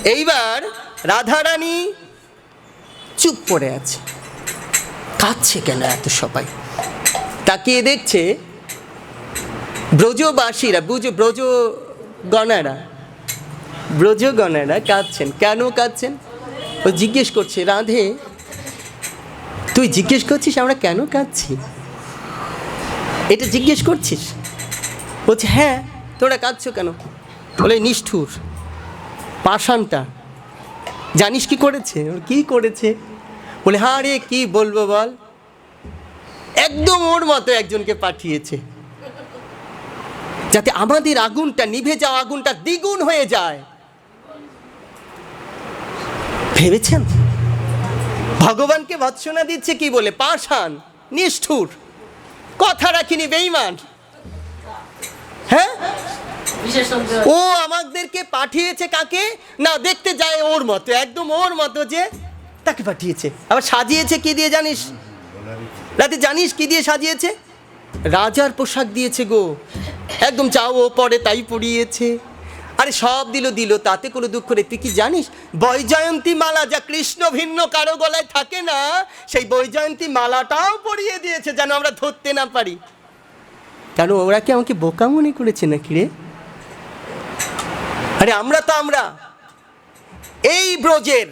এইবার রাধারানী চুপ পড়ে আছে। কাঁদছে কেন এত সবাই? তাকিয়ে দেখছে ব্রজবাসীরা বুঝো ব্রজ গণারা ব্রজগণেরা কাঁদছেন। কেন কাঁদছেন? ও জিজ্ঞেস করছে, রাধে, তুই জিজ্ঞেস করছিস আমরা কেন কাঁদছি? এটা জিজ্ঞেস করছিস? বলছে হ্যাঁ তোরা কাঁদছো কেন? বলে, নিষ্ঠুর। পাষাণটা। জানিস কি করেছে? ওর কি করেছে? বলে হ্যাঁ রে, কি বলব বল? একদম ওর মতো একজনকে পাঠিয়েছে। যাতে আমাদের আগুনটা নিভে যাওয়া আগুনটা দ্বিগুণ হয়ে যায়। ভেবেছেন? ভগবানকে ভৎসনা দিচ্ছে কি বলে? পাষাণ, নিষ্ঠুর, কথা রাখিনি বেইমান হ্যাঁ? ও আমাদেরকে পাঠিয়েছে কাকে? না, দেখতে যায় ওর মতো, একদম ওর মতো যে তাকে পাঠিয়েছে। আবার সাজিয়েছে কি দিয়ে জানিস? রাতে জানিস কি দিয়ে সাজিয়েছে? রাজার পোশাক দিয়েছে গো। একদম চাও ও পরে তাই পরিয়েছে। আরে সব দিল দিল, তাতে কোনো দুঃখ নেই। তুই কি জানিস? বৈজয়ন্তী মালা যা কৃষ্ণ ভিন্ন কারও গলায় থাকে না, সেই বৈজয়ন্তী মালাটাও পরিয়ে দিয়েছে যেন আমরা ধরতে না পারি। কেন, ওরা কি আমাকে বোকা মনে করেছে নাকি রে? আরে আমরা তো আমরা। এই ব্রজের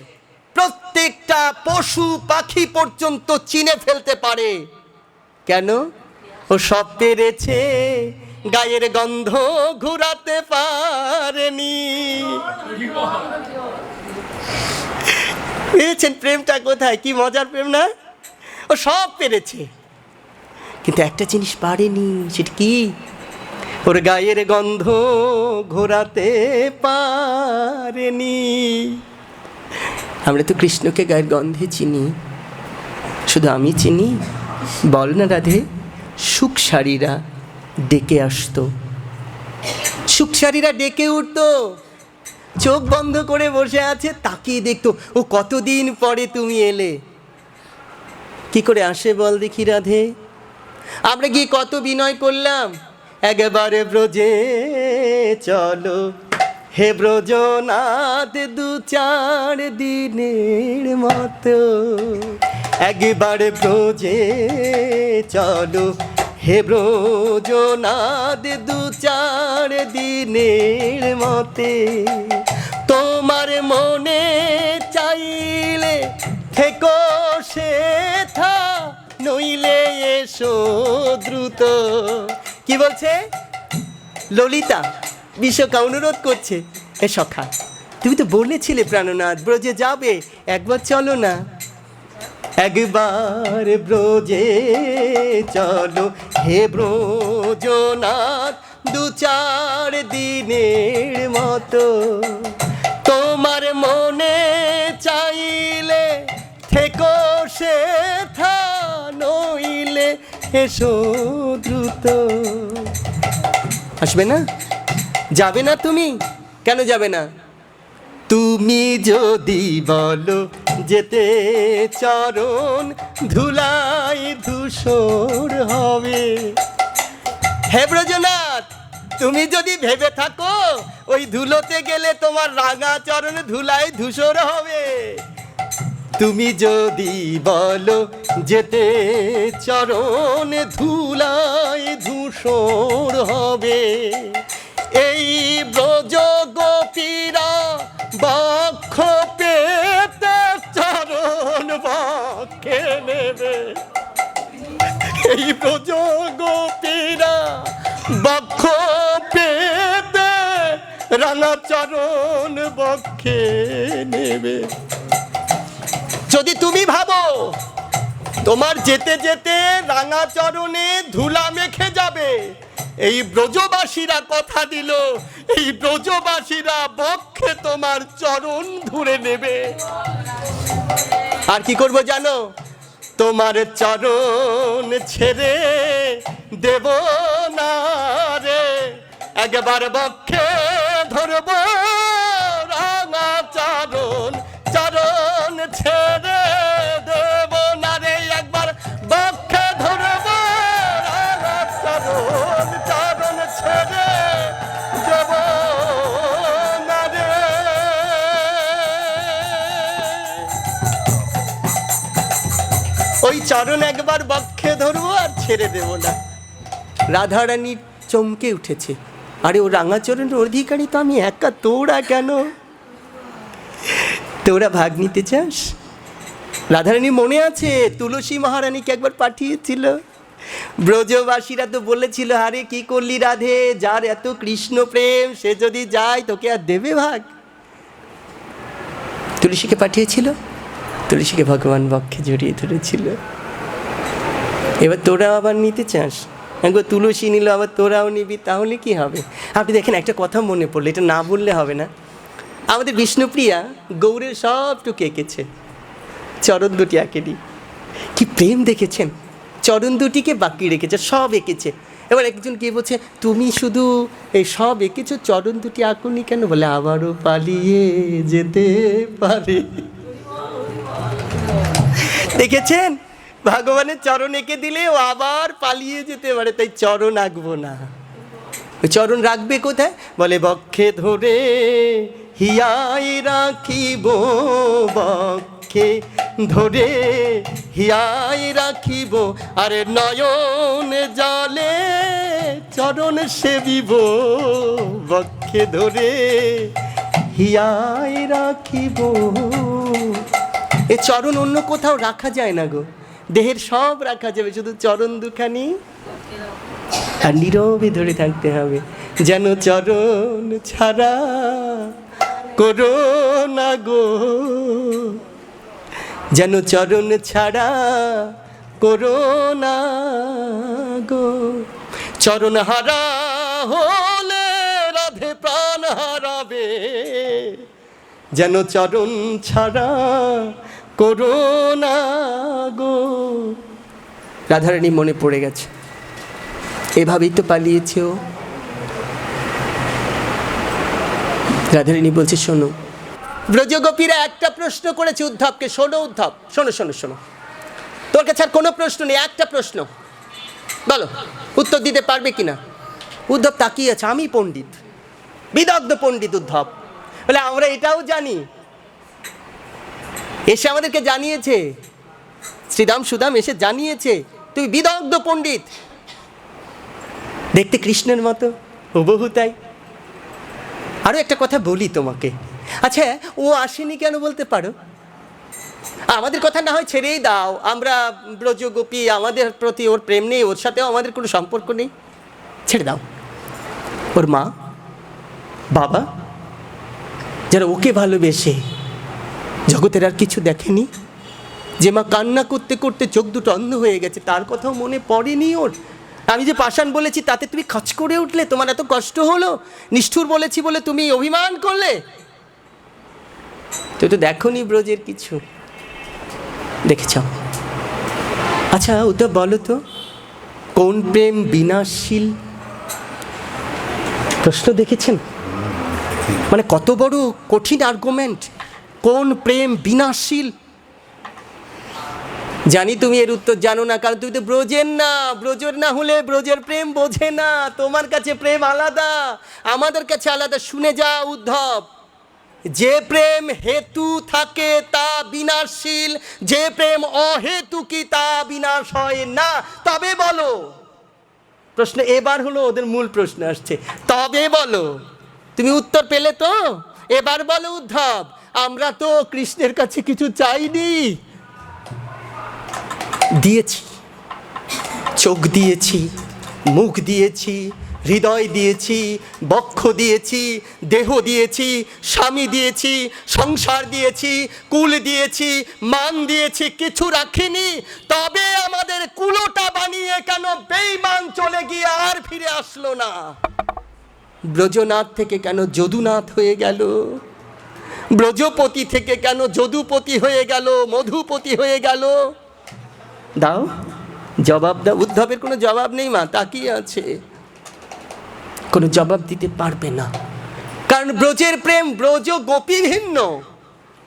প্রত্যেকটা পশু পাখি পর্যন্ত চিনে ফেলতে পারে। কেন? ও সব পেরেছে গায়ের গন্ধ ঘুরাতে পারেনি। পেয়েছেন প্রেমটা কোথায়? কি মজার প্রেম না? ও সব পেরেছে। কিন্তু একটা জিনিস পারেনি, সেটা কি? ওর গায়ের গন্ধ ঘোরাতে পারেনি। আমরা তো কৃষ্ণকে গায়ের গন্ধে চিনি, শুধু আমি চিনি। বল না রাধে সুখসারীরা ডেকে আসতো। সুখসারীরা ডেকে উঠতো, চোখ বন্ধ করে বসে আছে, তাকিয়ে দেখতো, ও কতদিন পরে তুমি এলে? কি করে আসে বল দেখি রাধে। আমরা গিয়ে কত বিনয় করলাম একেবারে ব্রজে চলো। হে ব্রজনাথ, দু চার দিনের মতো একবারে ব্রজে চলো। হে ব্রজনাথ, দু চার দিনের মতে তোমার মনে চাইলে থেকো সে থা নইলে এসো দ্রুত। কি বলছে? ললিতা, বিশ্বকা অনুরোধ করছে। এ সখা, তুমি তো বলেছিলে প্রাণনাথ, ব্রজে যাবে। একবার চলো না। একবার ব্রজে চলো। হে ব্রজনাথ, দু চার দিনের মতো তোমার মনে চাইলে থেকো সে এসো দ্রুত। আসবে না? যাবে না তুমি? কেন যাবে না? তুমি যদি বলো যেতে চরণ ধুলাই ধূসর হবে। হে ব্রজনাথ, তুমি যদি ভেবে থাকো, ওই ধুলোতে গেলে তোমার রাঙা চরণ ধুলাই ধূসর হবে। তুমি যদি বলো যেতে চরণ ধুলাই ধূসর হবে। এই ব্রজ গোপীরা বক্ষ পেতে চরণ বক্ষে নেবে। এই ব্রজ গোপীরা বক্ষ পেতে রাঙা চরণ বক্ষে নেবে। যদি তুমি ভাবো তোমার যেতে যেতে রাঙা চরণে ধুলা মেখে যাবে। এই ব্রজবাসীরা কথা দিল, এই ব্রজবাসীরা বক্ষে তোমার চরণ ধরে নেবে। আর কি করব জানো? তোমার চরণ ছেড়ে দেব না রে। একবার বক্ষে ধরব রাঙা চরণ চরণ ছেড়ে ওই চরণ একবার বক্ষে ধরবো আর ছেড়ে দেব না। রাধারানী চমকে উঠেছে। আরে ও রাঙাচরণের অধিকারী তো আমি একা, তোরা কেন? তোরা ভাগ নিতে চাস? রাধারানী মনে আছে, তুলসী মহারানীকে একবার পাঠিয়েছিল। ব্রজবাসীরা তো বলেছিল, আরে কি করলি রাধে? যার এত কৃষ্ণ প্রেম, সে যদি যায় তোকে আর দেবে ভাগ। তুলসীকে পাঠিয়েছিল? তুলসীকে ভগবান বক্ষে জড়িয়ে ধরেছিল। এবার তোরা আবার নিতে চাস? একবার তুলসী নিল, আবার তোরাও নিবি, তাহলে কি হবে? আপনি দেখেন, একটা কথা মনে পড়ল, এটা না বললে হবে না। আমাদের বিষ্ণুপ্রিয়া গৌরের সবটুকু এঁকেছে। চরণ দুটি আঁকেনি কি প্রেম দেখেছেন? চরণ দুটিকে বাকি রেখেছে, সব এঁকেছে। এবার একজন কে বলছে, তুমি শুধু এই সব এঁকেছো, চরণ দুটি আঁকুনি কেন? বলে, আবারও পালিয়ে যেতে পারে। দেখেছেন? ভগবানের চরণ এঁকে দিলে ও আবার পালিয়ে যেতে পারে, তাই চরণ আঁকবো না। চরণ রাখবে কোথায়? বলে, বক্ষে ধরে হিয়াই রাখিব, বক্ষে ধরে হিয়াই রাখিব। আরে নয়ন জলে চরণ সেবিব, বক্ষে ধরে হিয়াই রাখিব। এ চরণ অন্য কোথাও রাখা যায় না গো। দেহের সব রাখা যাবে, শুধু চরণ দুখানি। আর নীরবে ধরে থাকতে হবে, যেন চরণ ছাড়া করো না গো। যেন চরণ ছাড়া করো না গো। চরণ হারা হলে রাধে প্রাণ হারাবে, যেন চরণ ছাড়া করো না গো। রাধারানী মনে পড়ে গেছে। এভাবেই তো পালিয়েছে ও। রাধারানী বলছে, শোনো। ব্রজগোপীরা একটা প্রশ্ন করেছে উদ্ধবকে। শোনো উদ্ধব, শোনো শোনো শোনো। তোর কাছে আর কোনো প্রশ্ন নেই, একটা প্রশ্ন। বলো, উত্তর দিতে পারবে কিনা? উদ্ধব তাকিয়ে আছে, আমি পণ্ডিত। বিদগ্ধ পণ্ডিত উদ্ধব। বলে, আমরা এটাও জানি এসে আমাদেরকে জানিয়েছে। শ্রীরাম সুদাম এসে জানিয়েছে তুই বিদগ্ধ পণ্ডিত। দেখতে কৃষ্ণের মতো, হুবহু তাই। আরও একটা কথা বলি তোমাকে। আচ্ছা ও আসেনি কেন বলতে পারো? আমাদের কথা না হয় ছেড়েই দাও। আমরা ব্রজগোপী, আমাদের প্রতি ওর প্রেম নেই, ওর সাথেও আমাদের কোনো সম্পর্ক নেই। ছেড়ে দাও। ওর মা, বাবা, যারা ওকে ভালোবেসে জগতের আর কিছু দেখেনি? যে মা কান্না করতে করতে চোখ দুটো অন্ধ হয়ে গেছে, তার কথাও মনে পড়েনি ওর। আমি যে পাষাণ বলেছি, তাতে তুমি খচ করে উঠলে, তোমার এত কষ্ট হলো? নিষ্ঠুর বলেছি বলে তুমি অভিমান করলে? তুই তো দেখনি ব্রজের কিছু। দেখেছ? আচ্ছা ওটা বলো তো, কোন প্রেম বিনাশীল? প্রশ্ন দেখেছেন? মানে কত বড় কঠিন আর্গুমেন্ট কোন প্রেম বিনাশীল? জানি তুমি এর উত্তর জানো না, কারণ তুমি তো ব্রজের না। ব্রজের না হলে ব্রজের প্রেম বোঝে না। তোমার কাছে প্রেম আলাদা, আমাদের কাছে আলাদা। শুনে যা উদ্ধব। যে প্রেম হেতু থাকে তা বিনাশীল, যে প্রেম অহেতুকি তা বিনাশ হয় না। তবে বলো, প্রশ্ন এবার হলো ওদের মূল প্রশ্ন আসছে। তবে বলো, তুমি উত্তর পেলে তো? এবার বলো উদ্ধব। আমরা তো কৃষ্ণের কাছে কিছু চাইনি। দিয়েছি। চোখ দিয়েছি, মুখ দিয়েছি, হৃদয় দিয়েছি, বক্ষ দিয়েছি, দেহ দিয়েছি, স্বামী দিয়েছি, সংসার দিয়েছি, কুল দিয়েছি, মান দিয়েছি, কিছু রাখিনি। তবে আমাদের কুলোটা বানিয়ে কেন বেইমান চলে গিয়ে আর ফিরে আসলো না? ব্রজনাথ থেকে কেন যদুনাথ হয়ে গেল? ব্রজপতি থেকে কেন যদুপতি হয়ে গেল, মধুপতি হয়ে গেল? দাও, জবাব দাও। উদ্ধবের কোনো জবাব নেই, মা, তাকিয়ে আছে। কোনো জবাব দিতে পারবে না। কারণ ব্রজের প্রেম ব্রজ গোপী ভিন্ন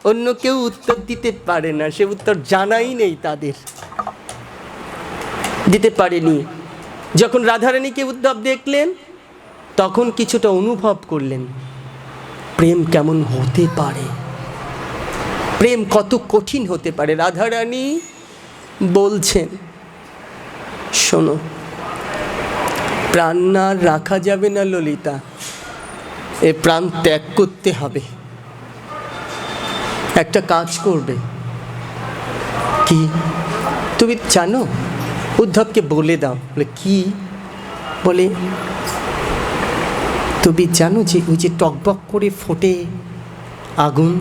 অন্য কেউ উত্তর দিতে পারে না, সে উত্তর জানাই নেই তাদের। দিতে পারেনি। যখন রাধারানীকে উদ্ধব দেখলেন, তখন কিছুটা অনুভব করলেন। প্রেম কেমন হতে পারে? প্রেম কত কঠিন হতে পারে? রাধারানী বলছেন, শোনো, প্রাণ না রাখা যাবে না ললিতা, এ প্রাণ ত্যাগ করতে হবে। একটা কাজ করবে। কি? তুমি জানো? উদ্ধবকে বলে দাও। বলে, কি? বলে তুমি জানো যে ওই যে টকবক করে ফোটে আগুন,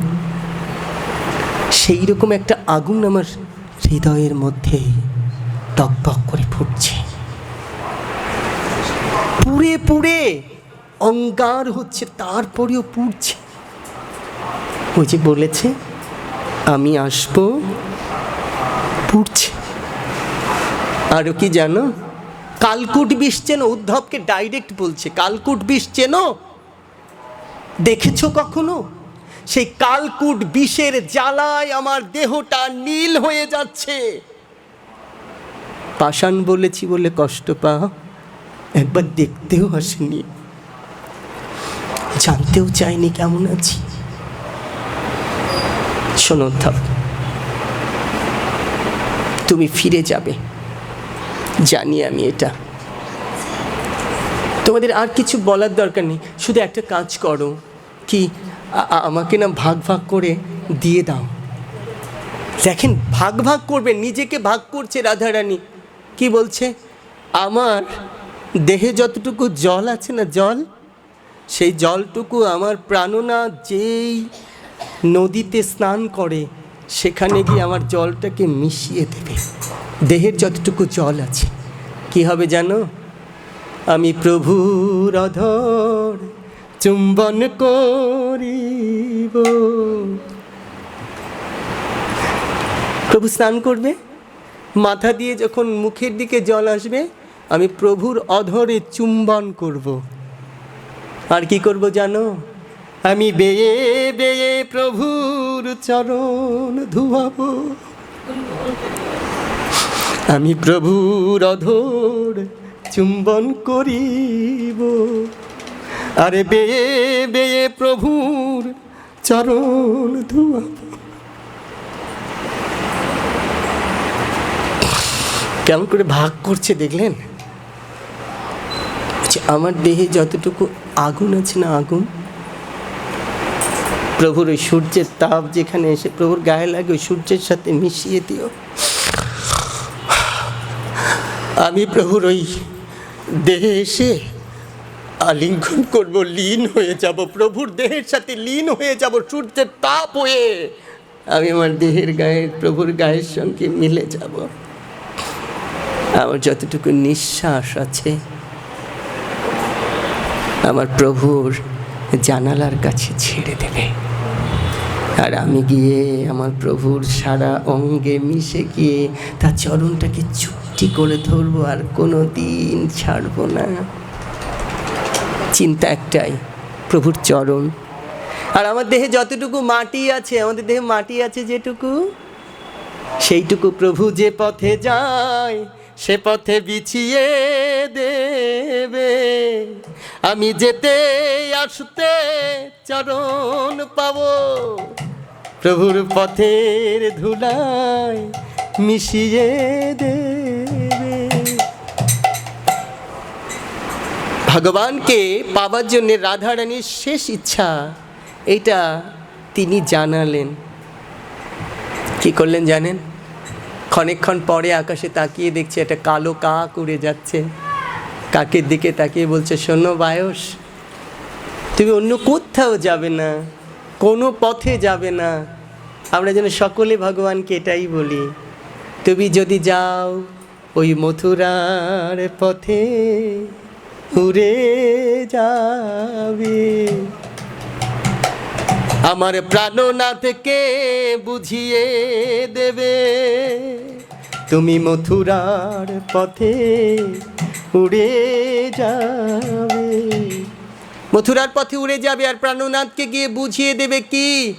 সেই রকম একটা আগুন আমার হৃদয়ের মধ্যে টকবক করে ফুটছে। পুড়ে পুড়ে অঙ্গার হচ্ছে, তারপরেও পুড়ছে। ওই যে বলেছে, আমি আসব, পুড়ছে। আরও কি জানো? কালকুট বিষ চেন? উদ্ধবকে ডাইরেক্ট বলছে, কালকুট বিষ চেনো? দেখেছ কখনো? সেই কালকুট বিষের জ্বালায় আমার দেহটা নীল হয়ে যাচ্ছে। পাষাণ বলেছি বলে কষ্ট পাও? একবার দেখতেও আসেনি। জানতেও চাইনি কেমন আছি। শোনো তুমি ফিরে যাবে। জানি আমি এটা। তোমাদের আর কিছু বলার দরকার নেই। শুধু একটা কাজ করো কি আমাকে না ভাগ ভাগ করে দিয়ে দাও। দেখেন, ভাগ ভাগ করবে, নিজেকে ভাগ করছে রাধারানী। কি বলছে? আমার দেহে যতটুকু জল আছে না জল, সেই জলটুকু আমার প্রাণনা যেই নদীতে স্নান করে, সেখানে গিয়ে আমার জলটাকে মিশিয়ে দেবে। দেহের যতটুকু জল আছে, কি হবে জানো? আমি প্রভুর অধর চুম্বন করিব। প্রভু স্নান করবে, মাথা দিয়ে যখন মুখের দিকে জল আসবে, আমি প্রভুর অধরে চুম্বন করব। আর কি করব জানো? আমি বেয়ে বেয়ে প্রভুর চরণ ধুয়াবো। আমি প্রভুর অধর চুম্বন করিব। আরে বেয়ে বেয়ে প্রভুর চরণ ধুয়াব। কেমন করে ভাগ করছে দেখলেন? আমার দেহে যতটুকু আগুন আছে না আগুন, প্রভুর ওই সূর্যের তাপ যেখানে এসে প্রভুর গায়ে লাগে, ওই সূর্যের সাথে মিশিয়ে দিও। আমি প্রভুর ওই দেহে এসে আলিঙ্গন করব, লীন হয়ে যাব, প্রভুর দেহের সাথে লীন হয়ে যাব, সূর্যের তাপ হয়ে আমি আমার দেহের গায়ে, প্রভুর গায়ের সঙ্গে মিলে যাব। আমার যতটুকু নিঃশ্বাস আছে, আমার প্রভুর জানালার কাছে ছেড়ে দেবে। আর আমি গিয়ে আমার প্রভুর সারা অঙ্গে মিশে গিয়ে তার চরণটাকে চুপটি করে ধরবো আর কোনো দিন ছাড়ব না। চিন্তা একটাই, প্রভুর চরণ। আর আমার দেহে যতটুকু মাটি আছে, আমাদের দেহে মাটি আছে যেটুকু, সেইটুকু প্রভু যে পথে যায় সে পথে বিছিয়ে দেবে। আমি যেতে আসতে চরণ পাবো। প্রভুর পথের ধুলায় মিশিয়ে দেবে। ভগবানকে পাওয়ার জন্য রাধারানীর শেষ ইচ্ছা, এটা তিনি জানালেন। কি করলেন জানেন? ক্ষণেকক্ষণ পরে আকাশে তাকিয়ে দেখছে একটা কালো কাক উড়ে যাচ্ছে। কাকের দিকে তাকিয়ে বলছে, শোনো বায়স তুমি অন্য কোথাও যাবে না, কোনো পথে যাবে না। আমরা যেন সকলে ভগবানকে এটাই বলি, তুমি যদি যাও ওই মথুরার পথে উড়ে যাবে। আমার প্রাণনাথকে বুঝিয়ে দেবে। তুমি মথুরার পথে উড়ে যাবে। মথুরার পথে উড়ে যাবে আর প্রাণনাথকে গিয়ে বুঝিয়ে দেবে কি?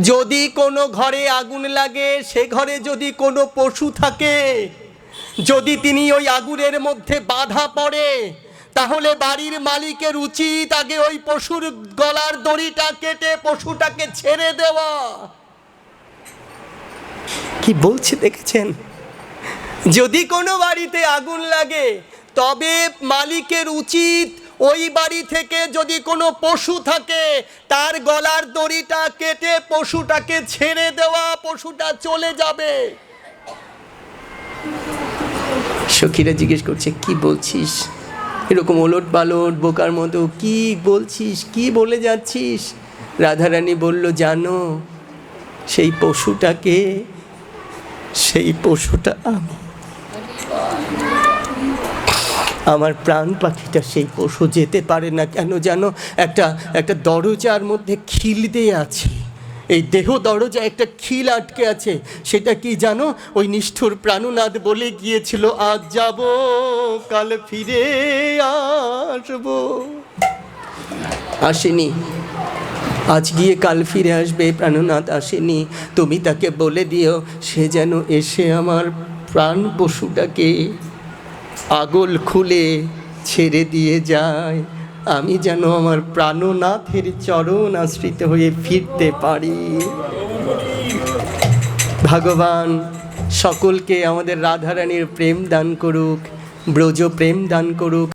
যদি কোনো ঘরে আগুন লাগে, সে ঘরে যদি কোনো পশু থাকে, যদি তিনি ওই আগুনের মধ্যে বাধা পড়ে তাহলে বাড়ির মালিকের উচিত আগে ওই পশুর গলার দড়িটা কেটে পশুটাকে ছেড়ে দেওয়া। কি বলছে দেখেছেন? যদি কোনো বাড়িতে আগুন লাগে তবে মালিকের উচিত ওই বাড়ি থেকে যদি কোনো পশু থাকে তার গলার দড়িটা কেটে পশুটাকে ছেড়ে দেওয়া পশুটা চলে যাবে। সখীরা জিজ্ঞেস করছে কি বলছিস? এরকম ওলট পালট, বোকার মতো, কি বলছিস? কি বলে যাচ্ছিস? রাধারানী বলল, জানো, সেই পশুটাকে, সেই পশুটা আমি। আমার প্রাণ পাখিটা সেই পশু যেতে পারে না কেন জানো? একটা একটা দরজার মধ্যে খিল দিয়ে আছে। এই দেহ দরজা একটা খিল আটকে আছে। সেটা কি জানো? ওই নিষ্ঠুর প্রাণনাথ বলে গিয়েছিল, আজ যাব, কাল ফিরে আসব। আসেনি। আজ গিয়ে কাল ফিরে আসবে, প্রাণনাথ আসেনি। তুমি তাকে বলে দিও, সে যেন এসে আমার প্রাণ পশুটাকে আগল খুলে ছেড়ে দিয়ে যায়। আমি যেন আমার প্রাণনাথের চরণ আশ্রিত হয়ে ফিরতে পারি। ভগবান, সকলকে আমাদের রাধারানীর প্রেম দান করুক, ব্রজ প্রেম দান করুক।